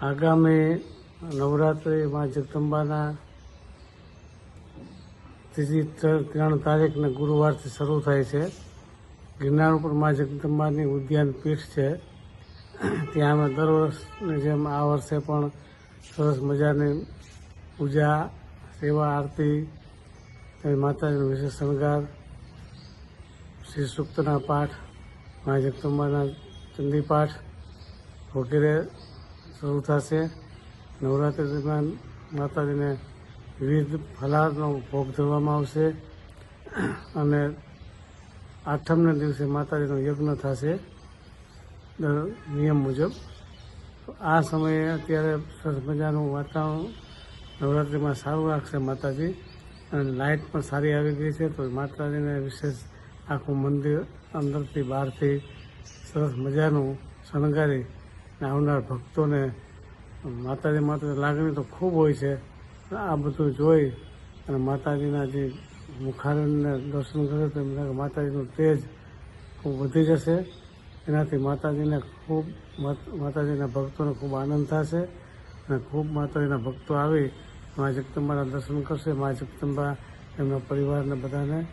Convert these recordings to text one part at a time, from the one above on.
આગામી નવરાત્રિ માં જગદંબાના ત્રીજી ત્રણ તારીખને ગુરુવારથી શરૂ થાય છે. ગિરનાર ઉપરમાં જગદંબાની ઉદ્યાન પીઠ છે. ત્યાં અમે દર વર્ષની જેમ આ વર્ષે પણ સરસ મજાની પૂજા, સેવા, આરતી માતાજીનો વિશેષ શણગાર, શ્રી સૂક્તના પાઠ, મા જગદંબાના ચંદી પાઠ વગેરે શરૂ થશે. નવરાત્રિ દરમિયાન માતાજીને વિવિધ ફલાહારનો ભોગ ધરવામાં આવશે અને આઠમના દિવસે માતાજીનો યજ્ઞ થશે નિયમ મુજબ. આ સમયે અત્યારે સરસ મજાનું વાતાવરણ નવરાત્રિમાં સારું રાખશે માતાજી અને લાઇટ પણ સારી આવી ગઈ છે, તો માતાજીને વિશેષ આખું મંદિર અંદરથી બહારથી સરસ મજાનું શણગારી અને આવનાર ભક્તોને માતાજી માટે લાગણી તો ખૂબ હોય છે. આ બધું જોઈ અને માતાજીના જે મુખારણને દર્શન કરે તો એમને માતાજીનું તેજ ખૂબ વધી જશે. એનાથી માતાજીને ખૂબ માત- માતાજીના ભક્તોને ખૂબ આનંદ થશે અને ખૂબ માતાજીના ભક્તો આવી મા જગદંબાના દર્શન કરશે. મા જગદંબા એમના પરિવારને બધાને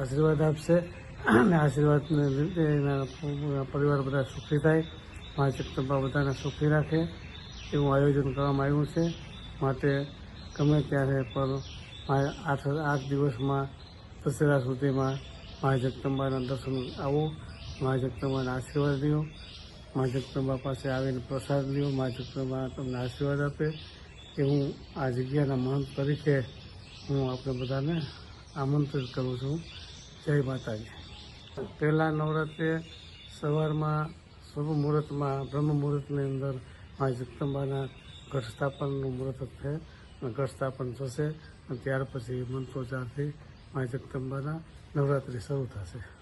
આશીર્વાદ આપશે. અને આશીર્વાદને લીધે એના પરિવાર બધા સુખી થાય. મા જગદંબા બધાને સુખી રાખે. એવું આયોજન કરવામાં આવ્યું છે. માટે ગમે ત્યારે પણ આઠ આઠ દિવસમાં દશેરા સુધીમાં મા જગદંબાના દર્શન આવો. મા જગદંબાના આશીર્વાદ લ્યો. મા જગદંબા પાસે આવીને પ્રસાદ લ્યો. મા જગદંબા તમને આશીર્વાદ આપે. એ હું આ જગ્યાના મહંત તરીકે હું આપણે બધાને આમંત્રિત કરું છું. જય માતાજી. પહેલાં નવરાત્રે સવારમાં શુભ મુહૂર્તમાં, બ્રહ્મ મુહૂર્તની અંદર મા જગદંબાના ઘટ સ્થાપનનું મુહૂર્ત છે ઘટ સ્થાપન થશે અને ત્યાર પછી મંત્રોચ્ચારથી મા જગદંબાના નવરાત્રિ શરૂ થશે.